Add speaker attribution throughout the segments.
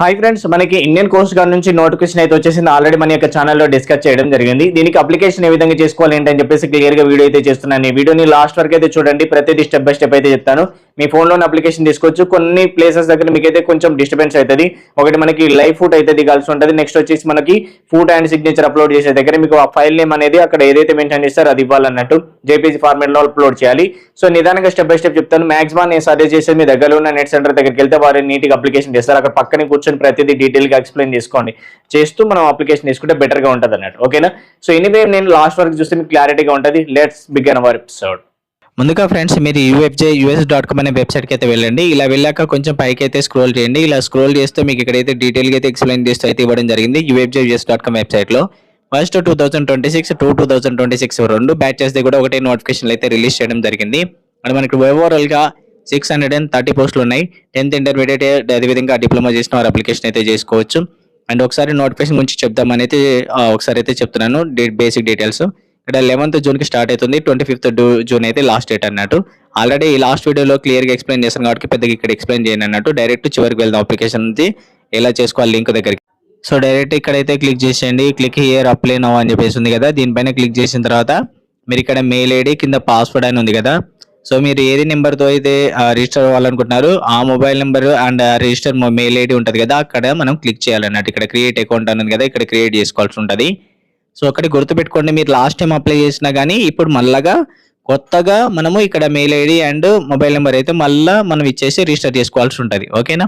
Speaker 1: Hi friends మనకి Indian coast guard నుంచి notification అయితే వచ్చేసింది. ఆల్రెడీ మన యొక్క ఛానల్లో డిస్కస్ చేయడం జరిగింది. దీనికి అప్లికేషన్ ఏ విధంగా చేసుకోవాలి ఏంటని చెప్పేసి క్లియర్గా వీడియో అయితే చేస్తున్నాను. ఈ వీడియోని లాస్ట్ వరకు అయితే చూడండి. ప్రతిదీ స్టెప్ బై స్టెప్ అయితే చెప్తాను. మీ ఫోన్లోని అప్లికేషన్ తీసుకోవచ్చు. కొన్ని ప్లేసెస్ దగ్గర మీకైతే కొంచెం డిస్టర్బెన్స్ అవుతుంది. ఒకటి మనకి లైవ్ ఫుట్ అయితే దిగాల్సి ఉంటుంది. నెక్స్ట్ వచ్చేసి మనకి ఫుట్ అండ్ సిగ్నేచర్ అప్లోడ్ చేసే దగ్గర మీకు ఆ ఫైల్ నేమ్ అనేది అక్కడ ఏదైతే మెన్షన్ చేస్తారో అది ఇవ్వాలన్నట్టు జేపీజీ ఫార్మేట్లో అప్లోడ్ చేయాలి. సో నిదానంగా స్టెప్ బై స్టెప్ చెప్తాను. మాక్సిమం నేను సజెస్ట్ చేసే మీ దగ్గర ఉన్న నెట్ సెంటర్ దగ్గరికి వెళ్తే వారు నీట్గా అప్లికేషన్ చేస్తారు. అక్కడ పక్కనే కూర్చొని ప్రతిదీ డీటెయిల్గా ఎక్స్ప్లెయిన్ చేసుకోండి. చేస్తూ మనం అప్లికేషన్ తీసుకుంటే బెటర్గా ఉంటుంది అన్నట్టు. ఓకేనా సో ఎనీవే నేను లాస్ట్ వరకు చూస్తే మీకు క్లారిటీగా ఉంటుంది. లెట్స్ బిగన్ అవర్ ఎపిసోడ్
Speaker 2: ముందుగా ఫ్రెండ్స్ మీరు యూఎఫ్జే యూఎస్ డాట్ కామ్ అనే వెబ్సైట్కి అయితే వెళ్ళండి. ఇలా వెళ్ళాక కొంచెం పైకి అయితే స్క్రోల్ చేయండి. ఇలా స్క్రోల్ చేస్తే మీకు ఇక్కడైతే డీటెయిల్గా అయితే ఎక్స్ప్లెయిన్ చేస్తూ అయితే ఇవ్వడం జరిగింది యూఎఫ్జే యూఎస్ డాట్ కామ్ వెబ్సైట్లో first two thousand twenty six two two thousand twenty six రెండు బ్యాచెస్ది కూడా ఒకటే నోటిఫికేషన్లు అయితే రిలీజ్ చేయడం జరిగింది. అండ్ మనకి ఓవరాల్గా సిక్స్ హండ్రెడ్ అండ్ థర్టీ పోస్టులు ఉన్నాయి. టెన్త్ ఇంటర్మీడియట్ అదేవిధంగా డిప్లొమా చేసిన వారు అప్లికేషన్ అయితే చేసుకోవచ్చు. అండ్ ఒకసారి నోటిఫికేషన్ గురించి చెప్దామని అయితే ఒకసారి అయితే చెప్తున్నాను. బేసిక్ డీటెయిల్స్ ఇక్కడ లెవెన్త్ జూన్కి స్టార్ట్ అవుతుంది. ట్వంటీ ఫిఫ్త్ జూన్ అయితే లాస్ట్ డేట్ అన్నట్టు. ఆల్రెడీ ఈ లాస్ట్ వీడియోలో క్లియర్గా ఎక్స్ప్లెయిన్ చేస్తాను కాబట్టి పెద్దగా ఇక్కడ ఎక్స్ప్లెయిన్ చేయను అన్నట్టు. డైరెక్ట్ చివరికి వెళ్దాం అప్లికేషన్ నుంచి ఎలా చేసుకోవాలి లింక్ దగ్గరికి. సో డైరెక్ట్ ఇక్కడైతే క్లిక్ చేసేయండి. క్లిక్ హియర్ అప్లై నవ్ అని చెప్పేసి ఉంది కదా. దీనిపైన క్లిక్ చేసిన తర్వాత మీరు ఇక్కడ మెయిల్ ఐడి కింద పాస్వర్డ్ అని ఉంది కదా. సో మీరు ఏది నెంబర్తో అయితే రిజిస్టర్ అవ్వాలనుకుంటున్నారు ఆ mobile number and register mail ID ఉంటుంది కదా అక్కడ మనం క్లిక్ చేయాలన్నట్టు. ఇక్కడ క్రియేట్ అకౌంట్ అనేది కదా ఇక్కడ క్రియేట్ చేసుకోవాల్సి ఉంటుంది. సో అక్కడ గుర్తుపెట్టుకోండి మీరు లాస్ట్ టైం అప్లై చేసినా కానీ ఇప్పుడు మళ్ళాగా కొత్తగా మనము ఇక్కడ mail ID and mobile number అయితే మళ్ళీ మనం ఇచ్చేసి రిజిస్టర్ చేసుకోవాల్సి ఉంటుంది. ఓకేనా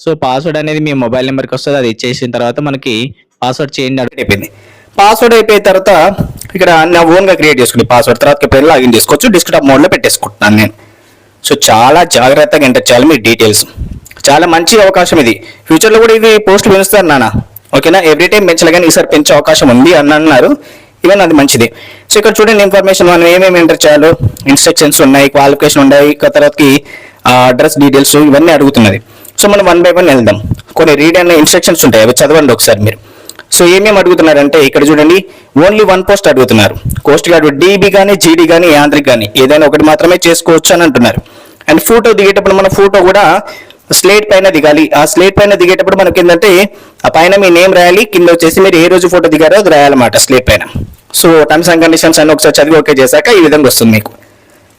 Speaker 2: సో పాస్వర్డ్ అనేది మీ మొబైల్ నెంబర్కి వస్తుంది అది ఇచ్చేసిన తర్వాత మనకి పాస్వర్డ్ చేంజ్ అయిపోయింది.
Speaker 3: పాస్వర్డ్ అయిపోయిన తర్వాత ఇక్కడ నా ఓన్గా క్రియేట్ చేసుకుని పాస్వర్డ్ తర్వాత ఎప్పుడైనా లాగిన్ చేసుకోవచ్చు. డెస్క్టాప్ మోడ్లో పెట్టేసుకుంటున్నాను నేను. సో చాలా జాగ్రత్తగా ఎంటర్ చేయాలి మీ డీటెయిల్స్ చాలా మంచి అవకాశం ఇది. ఫ్యూచర్లో కూడా ఇది పోస్ట్ పెంచుతారు నాన్న. ఓకేనా ఎవ్రీ టైం పెంచాలి కానీ ఈసారి పెంచే అవకాశం ఉంది అని అన్నారు ఈవెన్ అది మంచిది. సో ఇక్కడ చూడండి ఇన్ఫర్మేషన్ మనం ఏమేమి ఎంటర్ చేయాలో. ఇన్స్ట్రక్షన్స్ ఉన్నాయి క్వాలిఫికేషన్ ఉన్నాయి. ఇక తర్వాతకి అడ్రస్ డీటెయిల్స్ ఇవన్నీ అడుగుతున్నది. సో మనం వన్ బై వన్ వెళ్దాం. కొన్ని రీడ్ అనే ఇన్స్ట్రక్షన్స్ ఉంటాయి అవి చదవండి ఒకసారి మీరు. సో ఏమేమి అడుగుతున్నారంటే ఇక్కడ చూడండి ఓన్లీ వన్ పోస్ట్ అడుగుతున్నారు. కోస్ట్ గార్డ్ డీబీ కానీ జీడీ కానీ యాంత్రిక్ కానీ ఏదైనా ఒకటి మాత్రమే చేసుకోవచ్చు అని అంటున్నారు. అండ్ ఫోటో దిగేటప్పుడు మన ఫోటో కూడా స్లేట్ పైన దిగాలి. ఆ స్లేట్ పైన దిగేటప్పుడు మనకి ఏంటంటే ఆ పైన మీ నేమ్ రాయాలి కింద వచ్చేసి మీరు ఏ రోజు ఫోటో దిగారో అది రాయాలన్నమాట స్లేట్ పైన. సో టర్మ్స్ అండ్ కండిషన్స్ అన్ని ఒకసారి చదివి ఓకే చేశాక ఈ విధంగా వస్తుంది మీకు.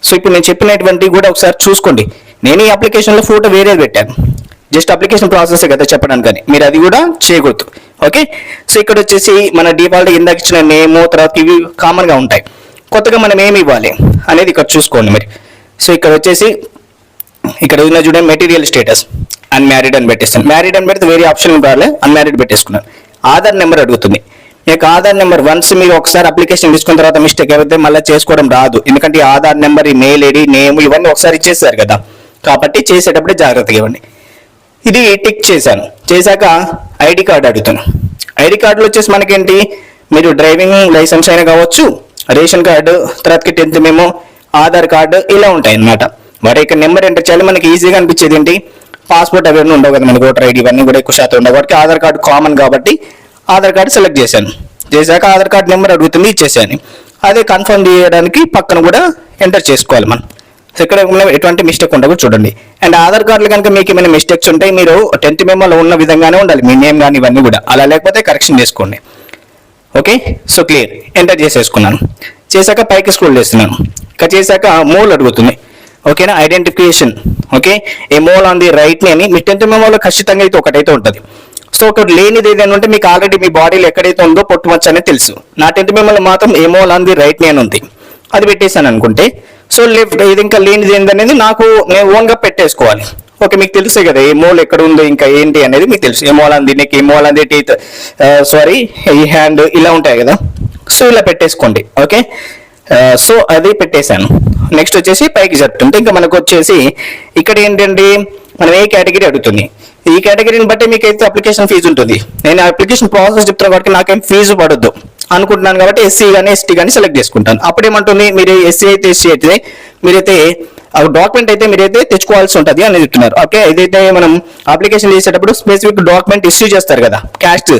Speaker 3: సో ఇప్పుడు నేను చెప్పినటువంటి కూడా ఒకసారి చూసుకోండి. నేను ఈ అప్లికేషన్లో ఫోటో వేరేది పెట్టాను. జస్ట్ అప్లికేషన్ ప్రాసెస్ కదా చెప్పడానికి కానీ. మీరు అది కూడా చేయకూడదు. ఓకే సో ఇక్కడ వచ్చేసి మన డిఫాల్ట్ ఇందాక ఇచ్చిన నేమ్ తర్వాత ఇవి కామన్గా ఉంటాయి. కొత్తగా మనం ఏమి ఇవ్వాలి అనేది ఇక్కడ చూసుకోండి మరి. సో ఇక్కడ వచ్చేసి ఇక్కడ ఉన్న చూడండి మెటీరియల్ స్టేటస్ అన్మ్యారీడ్ అని పెట్టేస్తాను. మ్యారీడ్ అని పెడితే వేరే ఆప్షన్ రాలే అన్మ్యారీడ్ పెట్టేసుకున్నాను. ఆధార్ నెంబర్ అడుగుతుంది. మీకు ఆధార్ నెంబర్ వన్స్ మీరు ఒకసారి అప్లికేషన్ తీసుకున్న తర్వాత మిస్టేక్ అయితే మళ్ళీ చేసుకోవడం రాదు. ఎందుకంటే Aadhaar number email ID name ఇవన్నీ ఒకసారి ఇచ్చేసారు కదా. కాబట్టి చేసేటప్పుడే జాగ్రత్తగా ఇవ్వండి. ఇది టిక్ చేశాను. చేశాక ఐడి కార్డు అడుగుతాను ఐడి కార్డులో వచ్చేసి మనకేంటి? మీరు డ్రైవింగ్ లైసెన్స్ అయినా కావచ్చు రేషన్ కార్డు తర్వాతకి టెన్త్ మేము ఆధార్ కార్డు ఇలా ఉంటాయి అన్నమాట వాటి యొక్క నెంబర్ ఎంటర్ చేయాలి మనకి ఈజీగా అనిపించేది ఏంటి? పాస్పోర్ట్ అవన్నీ ఉండవు కదా మనకి ఓటర్ ఐడి ఇవన్నీ కూడా ఎక్కువ శాతం ఉండవు. కాబట్టి ఆధార్ కార్డు కామన్ కాబట్టి ఆధార్ కార్డు సెలెక్ట్ చేశాను. చేశాక ఆధార్ కార్డు నెంబర్ అడుగుతుంది ఇచ్చేసాను. అదే కన్ఫర్మ్ చేయడానికి పక్కన కూడా ఎంటర్ చేసుకోవాలి మనం. సో ఇక్కడ ఉన్న ఎటువంటి మిస్టేక్ ఉండదు చూడండి. అండ్ ఆధార్ కార్డులు కనుక మీకు ఏమైనా మిస్టేక్స్ ఉంటాయి మీరు టెన్త్ మెమోలో ఉన్న విధంగానే ఉండాలి. మీ నేమ్ కానీ ఇవన్నీ కూడా. అలా లేకపోతే కరెక్షన్ చేసుకోండి. ఓకే సో క్లియర్ ఎంటర్ చేసేసుకున్నాను. చేశాక పైకి స్క్రోల్ చేస్తున్నాను. ఇక చేశాక మోల్ అడుగుతుంది. ఓకేనా identification okay a mole on the right అని మీ టెన్త్ మెమోలో ఖచ్చితంగా అయితే ఒకటైతే ఉంటుంది. సో ఒకటి లేనిది ఏదైనా ఉంటే మీకు ఆల్రెడీ మీ బాడీలో ఎక్కడైతే ఉందో పొట్టుమచ్చ అనేది తెలుసు. నా టెన్త్ మెమోలో మాత్రం a mole on the right అని ఉంది. అది పెట్టేశాను అనుకుంటే సో లెఫ్ట్ ఇది ఇంకా లేనిది ఏంటనేది నాకు నేను ఓన్గా పెట్టేసుకోవాలి. ఓకే మీకు తెలుసు కదా ఏ మోల్ ఎక్కడ ఉందో ఇంకా ఏంటి అనేది మీకు తెలుసు. A mole on the neck a mole on the teeth sorry ఈ హ్యాండ్ ఇలా ఉంటాయి కదా. సో ఇలా పెట్టేసుకోండి ఓకే? సో అది పెట్టేశాను. నెక్స్ట్ వచ్చేసి పైకి చెప్తుంటే ఇంకా మనకు వచ్చేసి ఇక్కడ ఏంటంటే మనం ఏ కేటగిరీ అడుగుతుంది? ఈ కేటగిరీని బట్టి మీకు అయితే అప్లికేషన్ ఫీజు ఉంటుంది. నేను అప్లికేషన్ ప్రాసెస్ చెప్తాను కాబట్టి నాకేం ఫీజు పడద్దు. అనుకుంటున్నాను కాబట్టి ఎస్సీ కానీ ఎస్టీ కానీ సెలెక్ట్ చేసుకుంటాను. అప్పుడేమంటుంది? మీరు ఎస్సీ అయితే ఎస్సీ అయితే మీరైతే ఆ డాక్యుమెంట్ అయితే మీరైతే తెచ్చుకోవాల్సి ఉంటుంది అని చెప్తున్నారు. ఓకే? ఏదైతే మనం అప్లికేషన్ చేసేటప్పుడు స్పెసిఫిక్ డాక్యుమెంట్ ఇష్యూ చేస్తారు కదా క్యాస్ట్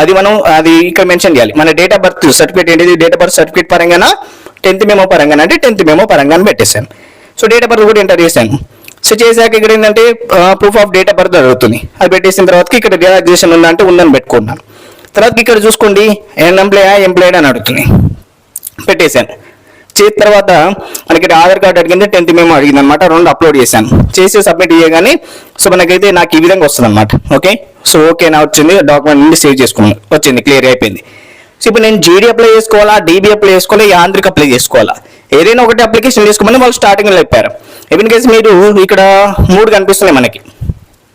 Speaker 3: అది మనం అది ఇక్కడ మెన్షన్ చేయాలి. మన డేట్ ఆఫ్ బర్త్ సర్టిఫికేట్ ఏంటిది? డేట్ ఆఫ్ బర్త్ సర్టిఫికేట్ పరంగా టెన్త్ మేమో పరంగా అంటే టెన్త్ మేమో పరంగా పెట్టేశాను. సో డేట్ ఆఫ్ బర్త్ కూడా ఎంటర్ చేశాను. సో చేశాక ఇక్కడ ఏంటంటే proof of date of birth అడుగుతుంది అది పెట్టేసిన తర్వాత ఇక్కడ గ్రాడ్యుయేషన్ ఉందంటే ఉందని పెట్టుకున్నాను. తర్వాత ఇక్కడ చూసుకోండి ఎంప్లాయా ఎంప్లాయిడ్ అని అడుగుతుంది. పెట్టేశాను. చేసిన తర్వాత మనకి ఇక్కడ ఆధార్ కార్డు అడిగింది టెన్త్ మేము అడిగింది అనమాట రెండు అప్లోడ్ చేశాను. చేసి సబ్మిట్ చేయగానే సో మనకైతే నాకు ఈ విధంగా వస్తుంది అనమాట ఓకే సో ఓకే నా వచ్చింది డాక్యుమెంట్ నుండి సేవ్ చేసుకున్నాను. వచ్చింది క్లియర్ అయిపోయింది. సో ఇప్పుడు నేను జీడీ అప్లై చేసుకోవాలా? డీబీ అప్లై చేసుకోవాలా? యాంత్రిక అప్లై చేసుకోవాలా? ఏదైనా ఒకటి అప్లికేషన్ చేసుకోమని వాళ్ళు స్టార్టింగ్లో చెప్పారు. ఇవన్ కేసు మీరు ఇక్కడ మూడు కనిపిస్తున్నాయి మనకి.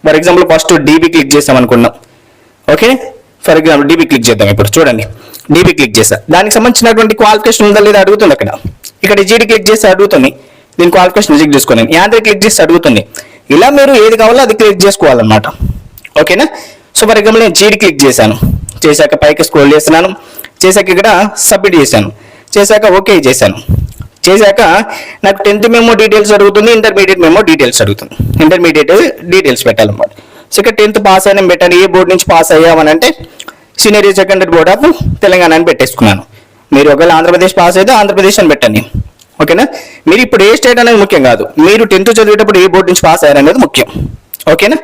Speaker 3: For example first DB click చేసాం అనుకున్నాం. Okay for example DB click చేద్దాం ఇప్పుడు. చూడండి. డీబీ క్లిక్ చేసా దానికి సంబంధించినటువంటి క్వాలిఫికేషన్ ఉందా లేదా అడుగుతుంది అక్కడ. ఇక్కడ జీడీ క్లిక్ చేసి అడుగుతుంది. దీని క్వాలిఫికేషన్ రిజెక్ట్ చేసుకోండి యాంత్రిక క్లిక్ చేసి అడుగుతుంది. ఇలా మీరు ఏది కావాలో అది క్లిక్ చేసుకోవాలన్నమాట. ఓకేనా సో ఫర్ ఎగ్జాంపుల్ నేను జీడీ క్లిక్ చేశాను. చేశాక పైకి స్క్రోల్ చేస్తున్నాను. చేశాక ఇక్కడ సబ్మిట్ చేశాను. చేశాక ఓకే చేశాను. చేశాక నాకు టెన్త్ మెమో డీటెయిల్స్ అడుగుతుంది ఇంటర్మీడియట్ మెమో డీటెయిల్స్ అడుగుతుంది. ఇంటర్మీడియట్ డీటెయిల్స్ పెట్టాలన్నమాట. సో ఇక్కడ టెన్త్ పాస్ అయినా పెట్టాను ఏ బోర్డు నుంచి పాస్ అయ్యామని అంటే senior secondary board of Telangana అని పెట్టేసుకున్నాను. మీరు ఒకవేళ ఆంధ్రప్రదేశ్ పాస్ అయితే ఆంధ్రప్రదేశ్ అని పెట్టండి. ఓకేనా మీరు ఇప్పుడు ఏ స్టేట్ అనేది ముఖ్యం కాదు. మీరు టెన్త్ చదివేటప్పుడు ఏ బోర్డు నుంచి పాస్ అయ్యారనేది ముఖ్యం. ఓకేనా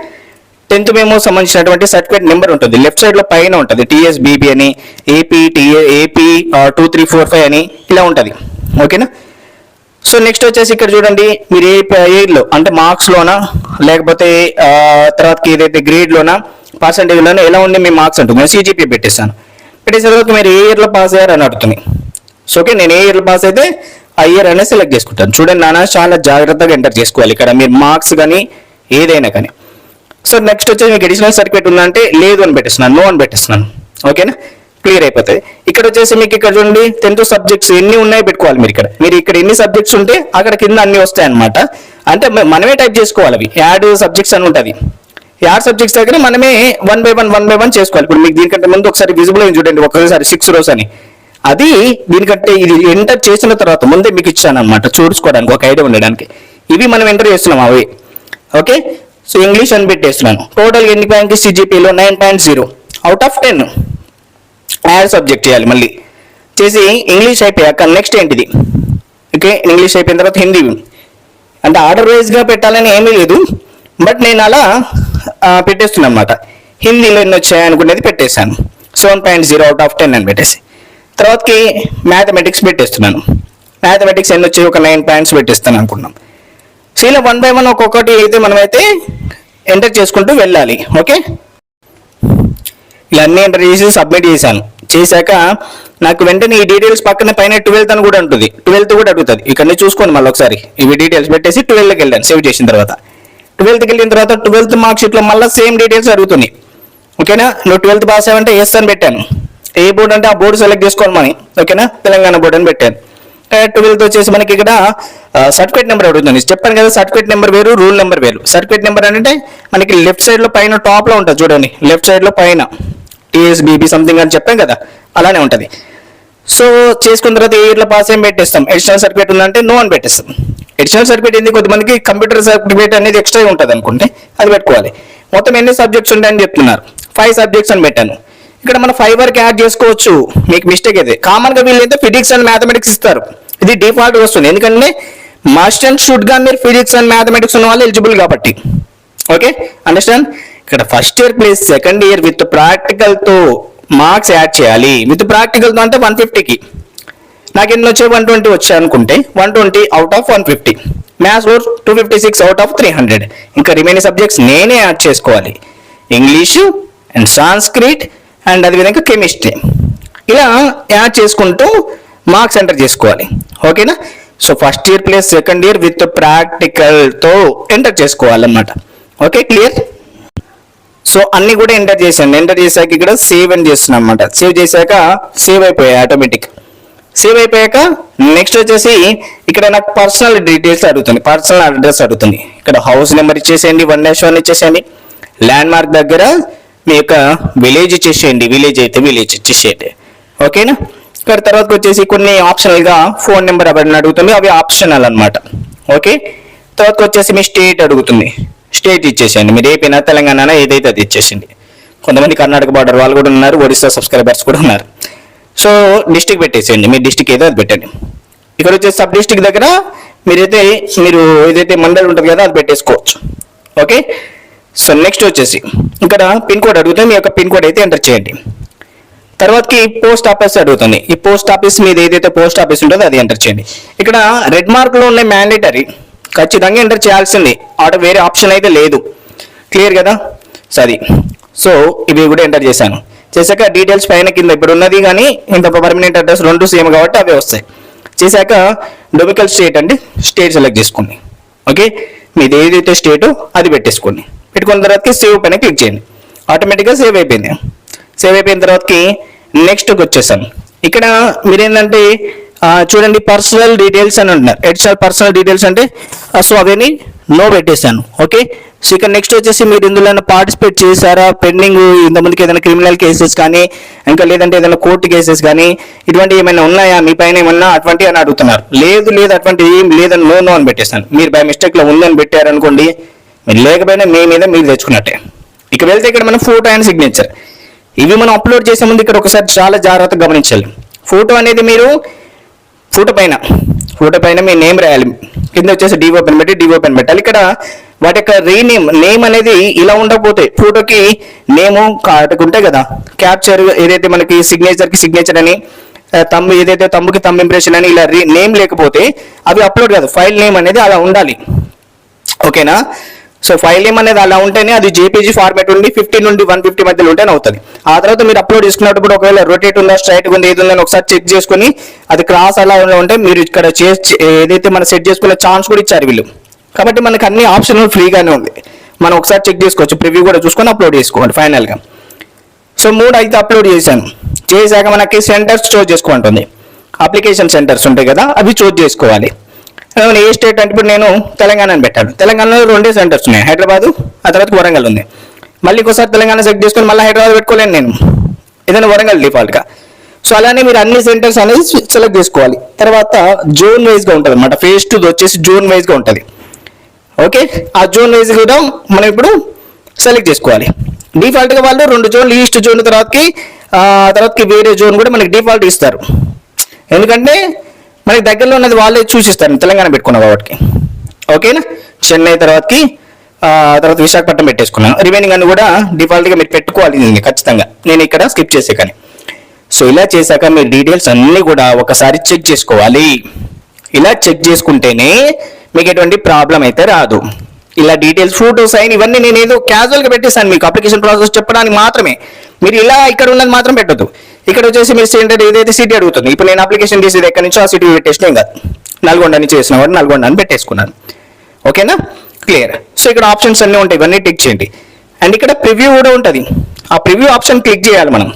Speaker 3: టెన్త్ మేము సంబంధించినటువంటి సర్టిఫికేట్ నెంబర్ ఉంటుంది. లెఫ్ట్ సైడ్లో పైన ఉంటుంది. టీఎస్బీబీ అని AP TA AP two three four five అని ఇలా ఉంటుంది. ఓకేనా? సో నెక్స్ట్ వచ్చేసి ఇక్కడ చూడండి. మీరు ఏ ఇయర్లో అంటే మార్క్స్లోనా లేకపోతే తర్వాత తర్వాతకి ఏదైతే గ్రేడ్లోనా పర్సంటేజ్లోనా ఎలా ఉంది మీ మార్క్స్ అంటుంది నేను సీజీపీ పెట్టేస్తాను పెట్టేసిన తర్వాత మీరు ఏ ఇయర్లో పాస్ అయ్యారు అని అడుగుతుంది సో ఓకే నేను ఏ ఇయర్లో పాస్ అయితే ఆ ఇయర్ అనేది సెలెక్ట్ చేసుకుంటాను. చూడండి నాన్న చాలా జాగ్రత్తగా ఎంటర్ చేసుకోవాలి. ఇక్కడ మీరు మార్క్స్ కానీ ఏదైనా కానీ. సో నెక్స్ట్ వచ్చేసి మీకు అడిషనల్ సర్టిఫికేట్ ఉందంటే లేదు అని పెట్టేస్తున్నాను నో అని పెట్టేస్తున్నాను. ఓకేనా క్లియర్ అయిపోతుంది ఇక్కడ వచ్చేసి మీకు ఇక్కడ చూడండి టెన్త్ సబ్జెక్ట్స్ ఎన్ని ఉన్నాయో పెట్టుకోవాలి మీరు ఇక్కడ. మీరు ఇక్కడ ఎన్ని సబ్జెక్ట్స్ ఉంటే అక్కడ కింద అన్ని వస్తాయి అనమాట అంటే మనమే టైప్ చేసుకోవాలి అవి. యాడ్ సబ్జెక్ట్స్ అని ఉంటుంది. యాడ్ సబ్జెక్ట్స్ దగ్గర మనమే one by one one by one చేసుకోవాలి. ఇప్పుడు మీకు దీనికంటే ముందు ఒకసారి విజిబుల్ అయింది చూడండి ఒకసారి సిక్స్ రోస్ అని. అది దీనికంటే ఇది ఎంటర్ చేసిన తర్వాత ముందే మీకు ఇచ్చాను అనమాట చూసుకోవడానికి ఒక ఐడియా ఉండడానికి. ఇవి మనం ఎంటర్ చేస్తున్నాం అవి. ఓకే సో ఇంగ్లీష్ అని పెట్టేస్తున్నాను. టోటల్ ఎన్ని point సిజిపిలో nine point zero out of ten add subject చేయాలి మళ్ళీ. చేసి ఇంగ్లీష్ అయిపోయాక నెక్స్ట్ ఏంటిది? ఓకే ఇంగ్లీష్ అయిపోయిన తర్వాత హిందీ. అంటే ఆర్డర్ వైజ్గా పెట్టాలని ఏమీ లేదు. బట్ నేను అలా ఆ, పెట్టేస్తున్నాను అనమాట హిందీలో ఎన్ని వచ్చాయి అనుకునేది పెట్టేశాను. Seven point zero out of ten అని పెట్టేసి. తర్వాతకి మ్యాథమెటిక్స్ పెట్టేస్తున్నాను. మ్యాథమెటిక్స్ ఎన్ని వచ్చాయి? ఒక నైన్ పాయింట్స్ పెట్టేస్తాను అనుకున్నాం. సో ఇలా వన్ బై వన్ ఒక్కొక్కటి అయితే మనమైతే ఎంటర్ చేసుకుంటూ వెళ్ళాలి ఓకే? ఇలా అన్ని ఎంటర్ చేసి సబ్మిట్ చేశాను. చేశాక నాకు వెంటనే ఈ డీటెయిల్స్ పక్కన పైన ట్వెల్త్ అని కూడా ఉంటుంది. ట్వెల్త్ కూడా అడుగుతుంది. ఇక్కడ నుంచి చూసుకోండి మళ్ళీ ఒకసారి. ఇవి డీటెయిల్స్ పెట్టేసి ట్వెల్త్కి వెళ్ళాను సేవ్ చేసిన తర్వాత. ట్వెల్త్కి వెళ్ళిన తర్వాత ట్వెల్త్ మార్క్ షీట్లో మళ్ళీ సేమ్ డీటెయిల్స్ అడుగుతుంది. ఓకేనా? నువ్వు ట్వెల్త్ పాస్ అవ్వంటే ఎస్ అని పెట్టాను. ఏ బోర్డు అంటే ఆ బోర్డు సెలెక్ట్ చేసుకోవాలి మని ఓకేనా? తెలంగాణ బోర్డు అని పెట్టాను. ట్వెల్వ్ వచ్చేసి మనకి ఇక్కడ సర్టిఫికేట్ నెంబర్ అడుగుతుంది చెప్పాను కదా సర్టిఫికేట్ నెంబర్ వేరు రూల్ నెంబర్ వేరు. సర్టిఫికేట్ నెంబర్ అంటే మనకి లెఫ్ట్ సైడ్లో పైన టాప్లో ఉంటుంది చూడండి. లెఫ్ట్ సైడ్లో పైన టీఎస్బీబీ సంథింగ్ అని చెప్పాం కదా అలానే ఉంటుంది. సో చేసుకున్న తర్వాత ఏ ఇయర్లో పాస్ ఏం పెట్టేస్తాం? ఎడిషనల్ సర్టిఫికేట్ ఉందంటే నో అని పెట్టేస్తాం. ఎడిషనల్ సర్టిఫికేట్ ఏంది? కొంతమందికి కంప్యూటర్ సర్టిఫికేట్ అనేది ఎక్స్ట్రా ఉంటుంది అనుకుంటే అది పెట్టుకోవాలి. మొత్తం ఎన్ని సబ్జెక్ట్స్ ఉంటాయని చెప్తున్నారు? ఫైవ్ సబ్జెక్ట్స్ అని పెట్టాను. ఇక్కడ మనం ఫైవ్ వరకు యాడ్ చేసుకోవచ్చు. మీకు మిస్టేక్ అయితే. కామన్గా వీళ్ళైతే ఫిజిక్స్ అండ్ మ్యాథమెటిక్స్ ఇస్తారు. ఇది డిఫాల్ట్ వస్తుంది. ఎందుకంటే మస్ట్ అండ్ షుడ్గా మీరు ఫిజిక్స్ అండ్ మ్యాథమెటిక్స్ ఉన్న వాళ్ళు ఎలిజిబుల్ కాబట్టి. ఓకే అండర్స్టాండ్ ఇక్కడ first year plus second year with ప్రాక్టికల్తో marks add చేయాలి. విత్ ప్రాక్టికల్తో అంటే వన్ ఫిఫ్టీకి నాకు ఎన్ని వచ్చాయి? వన్ ట్వంటీ వచ్చాయి అనుకుంటే one twenty out of one fifty maths for two fifty six out of three hundred ఇంకా రిమైనింగ్ సబ్జెక్ట్స్ నేనే యాడ్ చేసుకోవాలి. ఇంగ్లీషు అండ్ సాంస్క్రిట్ అండ్ అదేవిధంగా కెమిస్ట్రీ ఇలా యాడ్ చేసుకుంటూ మార్క్స్ ఎంటర్ చేసుకోవాలి. ఓకేనా so first year plus second year with ప్రాక్టికల్తో enter చేసుకోవాలన్నమాట. Okay clear so అన్నీ కూడా ఎంటర్ చేశాను ఎంటర్ చేశాక ఇక్కడ సేవ్ అని చేస్తున్నాను అనమాట సేవ్ చేశాక సేవ్ అయిపోయాయి ఆటోమేటిక్ సేవ్ అయిపోయాక నెక్స్ట్ వచ్చేసి ఇక్కడ నాకు పర్సనల్ డీటెయిల్స్ అడుగుతుంది. పర్సనల్ అడ్రస్ అడుగుతుంది. ఇక్కడ హౌస్ నెంబర్ ఇచ్చేసేయండి. వన్ డాష్ వన్ ఇచ్చేసేయండి. ల్యాండ్ మార్క్ దగ్గర మీ యొక్క విలేజ్ ఇచ్చేసేయండి. విలేజ్ అయితే విలేజ్ ఇచ్చేసేయండి. ఓకేనా ఇక్కడ తర్వాత వచ్చేసి కొన్ని ఆప్షనల్గా ఫోన్ నెంబర్ అవన్నీ అడుగుతుంది అవి ఆప్షనల్ అనమాట ఓకే? తర్వాత వచ్చేసి మీ స్టేట్ అడుగుతుంది. స్టేట్ ఇచ్చేసేయండి. మీరు ఏపీనా తెలంగాణ ఏదైతే అది ఇచ్చేసింది. కొంతమంది కర్ణాటక బార్డర్ వాళ్ళు కూడా ఉన్నారు ఒడిస్సా సబ్స్క్రైబర్స్ కూడా ఉన్నారు. సో డిస్టిక్ పెట్టేసేయండి. మీ డిస్టిక్ ఏదో అది పెట్టండి. ఇక్కడ వచ్చేసి సబ్ డిస్టిక్ దగ్గర మీరైతే మీరు ఏదైతే మండలి ఉంటుంది కదా అది పెట్టేసుకోవచ్చు. ఓకే? సో నెక్స్ట్ వచ్చేసి ఇక్కడ పిన్ కోడ్ అడిగితే మీ యొక్క పిన్ కోడ్ అయితే ఎంటర్ చేయండి. తర్వాతకి పోస్ట్ ఆఫీస్ అడుగుతుంది. ఈ పోస్ట్ ఆఫీస్ మీద ఏదైతే పోస్ట్ ఆఫీస్ ఉంటుందో అది ఎంటర్ చేయండి. ఇక్కడ రెడ్ మార్క్లో ఉన్న మ్యాండేటరీ ఖచ్చితంగా ఎంటర్ చేయాల్సింది. ఆట వేరే ఆప్షన్ అయితే లేదు. క్లియర్ కదా? సరే సో ఇవి కూడా ఎంటర్ చేశాను. చేశాక డీటెయిల్స్ పైన కింద ఇప్పుడు ఉన్నది కానీ ఇంత పర్మనెంట్ అడ్రస్ రెండు సేమ్ కాబట్టి అవే వస్తాయి. చేశాక డొమికల్ స్టేట్ అండి. స్టేట్ సెలెక్ట్ చేసుకోండి. ఓకే మీది ఏదైతే స్టేటో అది పెట్టేసుకోండి. పెట్టుకున్న తర్వాతకి సేవ్ పైన క్లిక్ చేయండి. ఆటోమేటిక్గా సేవ్ అయిపోయింది. సేవ్ అయిపోయిన తర్వాతకి నెక్స్ట్కి వచ్చేసాను ఇక్కడ మీరేంటంటే చూడండి పర్సనల్ డీటెయిల్స్ అని అంటున్నారు. ఎడ్షాల్ పర్సనల్ డీటెయిల్స్ అంటే సో అవన్నీ నో పెట్టేశాను. ఓకే సో ఇక్కడ నెక్స్ట్ వచ్చేసి మీరు ఇందులో పార్టిసిపేట్ చేశారా? పెండింగ్ ఇంతమందికి ఏదైనా క్రిమినల్ కేసెస్ కానీ ఇంకా లేదంటే ఏదైనా కోర్టు కేసెస్ కానీ ఇటువంటి ఏమైనా ఉన్నాయా? మీ పైన ఏమన్నా అటువంటి అని అడుగుతున్నారు. లేదు లేదు అటువంటి ఏం లేదని నో నో అని పెట్టేశాను. మీరు బై మిస్టేక్లో ఉందని పెట్టారనుకోండి మీరు లేకపోయినా మీ మీద మీరు తెచ్చుకున్నట్టే. ఇక వెళ్తే ఇక్కడ మనం ఫోటో అండ్ సిగ్నేచర్ ఇవి మనం అప్లోడ్ చేసే ముందు ఇక్కడ ఒకసారి చాలా జాగ్రత్తగా గమనించాలి. ఫోటో అనేది మీరు ఫోటో పైన ఫోటో పైన మీ నేమ్ రాయాలి. కింద వచ్చేసి డివో పెన్ పెట్టి డివో పెన్ పెట్టాలి. ఇక్కడ వాటి యొక్క రీనేమ్ నేమ్ అనేది ఇలా ఉండకపోతే ఫోటోకి నేము ఉంటాయి కదా. క్యాప్చర్ ఏదైతే మనకి సిగ్నేచర్కి సిగ్నేచర్ అని తమ్ము ఏదైతే తమ్ముకి తమ్ ఇంప్రెషన్ అని ఇలా నేమ్ లేకపోతే అవి అప్లోడ్ కాదు. ఫైల్ నేమ్ అనేది అలా ఉండాలి. ఓకేనా సో ఫైల్ నేమ్ అనేది అలా ఉంటేనే అది జేపీజీ ఫార్మాట్ ఉండి ఫిఫ్టీ నుండి వన్ ఫిఫ్టీ మధ్యలో ఉంటేనే అవుతుంది. ఆ తర్వాత మీరు అప్లోడ్ చేసుకున్నప్పుడు ఒకవేళ రొటేట్ ఉందా స్ట్రైట్ ఉంది ఏది ఉందని ఒకసారి చెక్ చేసుకుని అది క్రాస్ అలా ఉంటే మీరు ఇక్కడ ఏదైతే మనం సెట్ చేసుకునే ఛాన్స్ కూడా ఇచ్చారు వీళ్ళు. కాబట్టి మనకు అన్ని ఆప్షన్ ఫ్రీగానే ఉంది. మనం ఒకసారి చెక్ చేసుకోవచ్చు. ప్రివ్యూ కూడా చూసుకొని అప్లోడ్ చేసుకోవాలి ఫైనల్గా సో మూడు అయితే అప్లోడ్ చేశాను. చేశాక మనకి సెంటర్స్ చూస్ చేసుకుంటుంది అప్లికేషన్ సెంటర్స్ ఉంటాయి కదా అవి చూస్ చేసుకోవాలి. ఏ స్టేట్ అంటే ఇప్పుడు నేను తెలంగాణ అని పెట్టాను. తెలంగాణలో రెండే సెంటర్స్ ఉన్నాయి. హైదరాబాద్ ఆ తర్వాత వరంగల్ ఉంది. మళ్ళీ ఇంకోసారి తెలంగాణ సెలెక్ట్ చేసుకొని మళ్ళీ హైదరాబాద్ పెట్టుకోలేను నేను. ఏదైనా వరంగల్ డిఫాల్ట్గా. సో అలానే మీరు అన్ని సెంటర్స్ అనేది సెలెక్ట్ చేసుకోవాలి. తర్వాత జోన్ వైజ్గా ఉంటుంది అనమాట ఫేస్ టూ వచ్చేసి జోన్ వైజ్గా ఉంటుంది. ఓకే? ఆ జోన్ వైజ్ కూడా మనం ఇప్పుడు సెలెక్ట్ చేసుకోవాలి. డిఫాల్ట్గా వాళ్ళు రెండు జోన్లు ఈస్ట్ జోన్ తర్వాతకి తర్వాతకి వేరే జోన్ కూడా మనకి డిఫాల్ట్ ఇస్తారు. ఎందుకంటే మనకి దగ్గరలో ఉన్నది వాళ్ళే చూసిస్తారు తెలంగాణ పెట్టుకున్న కాబట్టి. ఓకేనా? చెన్నై తర్వాతకి తర్వాత విశాఖపట్నం పెట్టేసుకున్నాను. రిమైనింగ్ అన్ని కూడా డిఫాల్ట్గా మీరు పెట్టుకోవాలి ఖచ్చితంగా. నేను ఇక్కడ స్కిప్ చేసే కానీ. సో ఇలా చేశాక మీ డీటెయిల్స్ అన్ని కూడా ఒకసారి చెక్ చేసుకోవాలి. ఇలా చెక్ చేసుకుంటేనే మీకు ఎటువంటి ప్రాబ్లం అయితే రాదు. ఇలా డీటెయిల్స్ ఫోటోస్ అయిన ఇవన్నీ నేను ఏదో క్యాజువల్గా పెట్టేస్తాను మీకు. అప్లికేషన్ ప్రాసెస్ చెప్పడానికి మాత్రమే. మీరు ఇలా ఇక్కడ ఉన్నది మాత్రం పెట్టద్దు. ఇక్కడ వచ్చేసి మీరు సెంటర్ ఏదైతే సిటీ అడుగుతుంది ఇప్పుడు నేను అప్లికేషన్ చేసేది ఎక్కడి నుంచో ఆ సిటీ పెట్టేసిన ఇంకా నల్గొండ నుంచి చేసిన వాడు నల్గొండ అని పెట్టేసుకున్నాను. ఓకేనా క్లియర్ సో ఇక్కడ ఆప్షన్స్ అన్నీ ఉంటాయి ఇవన్నీ టిక్ చేయండి. అండ్ ఇక్కడ ప్రివ్యూ కూడా ఉంటుంది. ఆ ప్రివ్యూ ఆప్షన్ క్లిక్ చేయాలి మనం.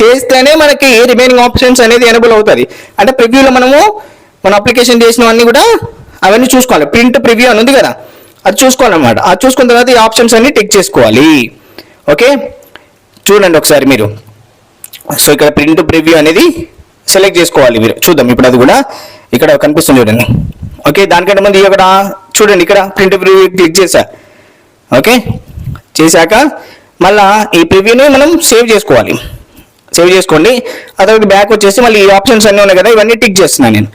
Speaker 3: చేస్తేనే మనకి రిమైనింగ్ ఆప్షన్స్ అనేది ఎనబుల్ అవుతుంది. అంటే ప్రివ్యూలో మనము మన అప్లికేషన్ చేసినవన్నీ కూడా అవన్నీ చూసుకోవాలి. ప్రింట్ ప్రివ్యూ అని ఉంది కదా? అది చూసుకోవాలన్నమాట. అది చూసుకున్న తర్వాత ఈ ఆప్షన్స్ అన్ని టిక్ చేసుకోవాలి. ఓకే చూడండి ఒకసారి మీరు. సో ఇక్కడ ప్రింట్ ప్రివ్యూ అనేది సెలెక్ట్ చేసుకోవాలి మీరు. చూద్దాం ఇప్పుడు అది కూడా ఇక్కడ కనిపిస్తుంది చూడండి. ఓకే దానికంటే ముందు ఇక్కడ చూడండి ఇక్కడ ప్రింట్ ప్రివ్యూ క్లిక్ చేశా. ఓకే చేశాక మళ్ళా ఈ ప్రివ్యూని మనం సేవ్ చేసుకోవాలి. సేవ్ చేసుకోండి. ఆ తర్వాత బ్యాక్ వచ్చేసి మళ్ళీ ఈ ఆప్షన్స్ అన్నీ ఉన్నాయి కదా ఇవన్నీ టిక్ చేస్తున్నాను నేను.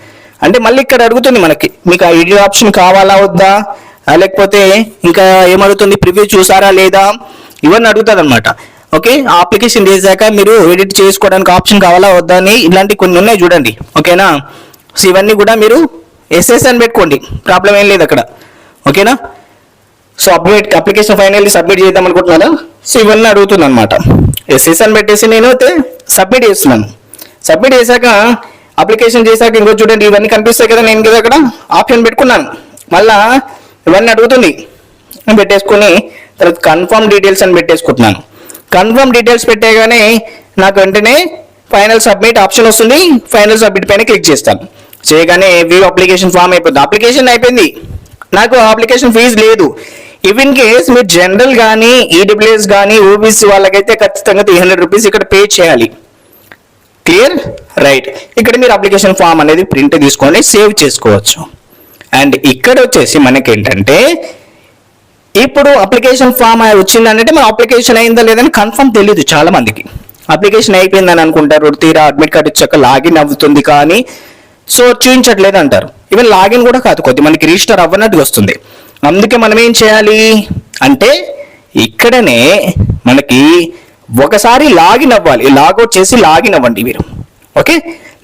Speaker 3: అంటే మళ్ళీ ఇక్కడ అడుగుతుంది మనకి మీకు ఆ ఎడిట్ ఆప్షన్ కావాలా వద్దా? లేకపోతే ఇంకా ఏమడుగుతుంది? ప్రివ్యూ చూసారా లేదా? ఇవన్నీ అడుగుతుంది అనమాట ఓకే? ఆ అప్లికేషన్ చేశాక మీరు ఎడిట్ చేసుకోవడానికి ఆప్షన్ కావాలా వద్దా అని ఇలాంటి కొన్ని ఉన్నాయి చూడండి. ఓకేనా? సో ఇవన్నీ కూడా మీరు ఎస్ఎస్ అని పెట్టుకోండి. ప్రాబ్లం ఏం లేదు అక్కడ. ఓకేనా? So update application finally submit చేద్దాం అనుకుంటున్నాను? సో ఇవన్నీ అడుగుతుంది అనమాట ఎస్ఎస్ అని పెట్టేసి నేను అయితే సబ్మిట్ చేస్తున్నాను. సబ్మిట్ చేశాక అప్లికేషన్ చేశాక ఇంకో చూడండి ఇవన్నీ కనిపిస్తాయి కదా నేను కదా అక్కడ? ఆప్షన్ పెట్టుకున్నాను. మళ్ళా ఇవన్నీ అడుగుతుంది. పెట్టేసుకొని తర్వాత కన్ఫర్మ్ డీటెయిల్స్ అని పెట్టేసుకుంటున్నాను. కన్ఫర్మ్ డీటెయిల్స్ పెట్టేగానే నాకు వెంటనే ఫైనల్ సబ్మిట్ ఆప్షన్ వస్తుంది. ఫైనల్ సబ్మిట్ పైన క్లిక్ చేస్తాను. చేయగానే వ్యూ అప్లికేషన్ ఫామ్ అయిపోతుంది. అప్లికేషన్ అయిపోయింది. నాకు అప్లికేషన్ ఫీజు లేదు. ఇవిన్ ఇన్ కేస్ మీరు జనరల్ కానీ ఈడబ్ల్యూఎస్ కానీ ఓబీసీ వాళ్ళకైతే ఖచ్చితంగా త్రీ హండ్రెడ్ రూపీస్ ఇక్కడ పే చేయాలి. క్లియర్ రైట్ ఇక్కడ మీరు అప్లికేషన్ ఫామ్ అనేది ప్రింట్ తీసుకొని సేవ్ చేసుకోవచ్చు. అండ్ ఇక్కడ వచ్చేసి మనకి ఏంటంటే ఇప్పుడు అప్లికేషన్ ఫామ్ వచ్చింది అంటే మన అప్లికేషన్ అయిందా లేదని కన్ఫర్మ్ తెలియదు చాలా మందికి అప్లికేషన్ అయిపోయిందని అనుకుంటారు తీరా అడ్మిట్ కార్డు ఇచ్చాక లాగిన్ అవుతుంది కానీ సో చూపించట్లేదు అంటారు. ఈవెన్ లాగిన్ కూడా కాదు కొద్ది మనకి రిజిస్టర్ అవ్వనట్టుగా వస్తుంది. అందుకే మనం ఏం చేయాలి? అంటే ఇక్కడనే మనకి ఒకసారి లాగిన్ అవ్వాలి. లాగౌట్ చేసి లాగిన్ అవ్వండి మీరు. ఓకే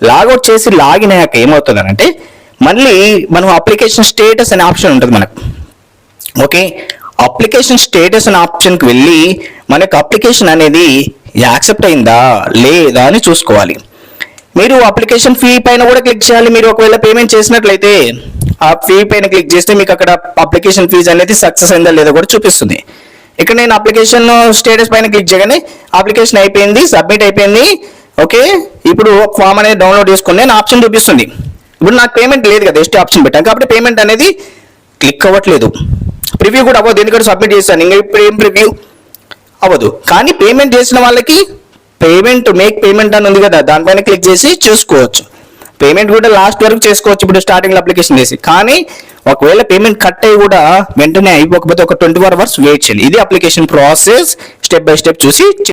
Speaker 3: లాగౌట్ చేసి లాగిన్ అయ్యాక ఏమవుతుందనంటే మళ్ళీ మనం అప్లికేషన్ స్టేటస్ అనే ఆప్షన్ ఉంటుంది మనకు. ఓకే అప్లికేషన్ స్టేటస్ అనే ఆప్షన్కి వెళ్ళి మనకు అప్లికేషన్ అనేది యాక్సెప్ట్ అయిందా లేదా అని చూసుకోవాలి. మీరు అప్లికేషన్ ఫీ పైన కూడా క్లిక్ చేయాలి. మీరు ఒకవేళ పేమెంట్ చేసినట్లయితే ఆ ఫీ పైన క్లిక్ చేస్తే మీకు అక్కడ అప్లికేషన్ ఫీజు అనేది సక్సెస్ అయిందా లేదా కూడా చూపిస్తుంది. ఇక్కడ నేను అప్లికేషన్ స్టేటస్ పైన క్లిక్ చేయగానే అప్లికేషన్ అయిపోయింది సబ్మిట్ అయిపోయింది. ఓకే ఇప్పుడు ఫామ్ అనేది డౌన్లోడ్ చేసుకుని నేను ఆప్షన్ చూపిస్తుంది. ఇప్పుడు నాకు పేమెంట్ లేదు కదా ఎస్టీ ఆప్షన్ పెట్టాను. కాబట్టి పేమెంట్ అనేది క్లిక్ అవ్వట్లేదు. ప్రివ్యూ కూడా అవ్వదు. ఎందుకంటే సబ్మిట్ చేశాను. ఇంకా ఇప్పుడు ఏం ప్రివ్యూ? అవ్వదు. కానీ పేమెంట్ చేసిన వాళ్ళకి పేమెంట్ మేక్ పేమెంట్ అని ఉంది కదా దానిపైన క్లిక్ చేసి చూసుకోవచ్చు. పేమెంట్ కూడా లాస్ట్ వరకు చేసుకోవచ్చు. ఇప్పుడు స్టార్టింగ్లో అప్లికేషన్ చేసి. కానీ ఒకవేళ పేమెంట్ కట్ అయ్యి కూడా వెంటనే అయిపోకపోతే ఒక ట్వంటీ ఫోర్ అవర్స్ వెయిట్ చేయాలి. ఇది application process. Step by step చూసి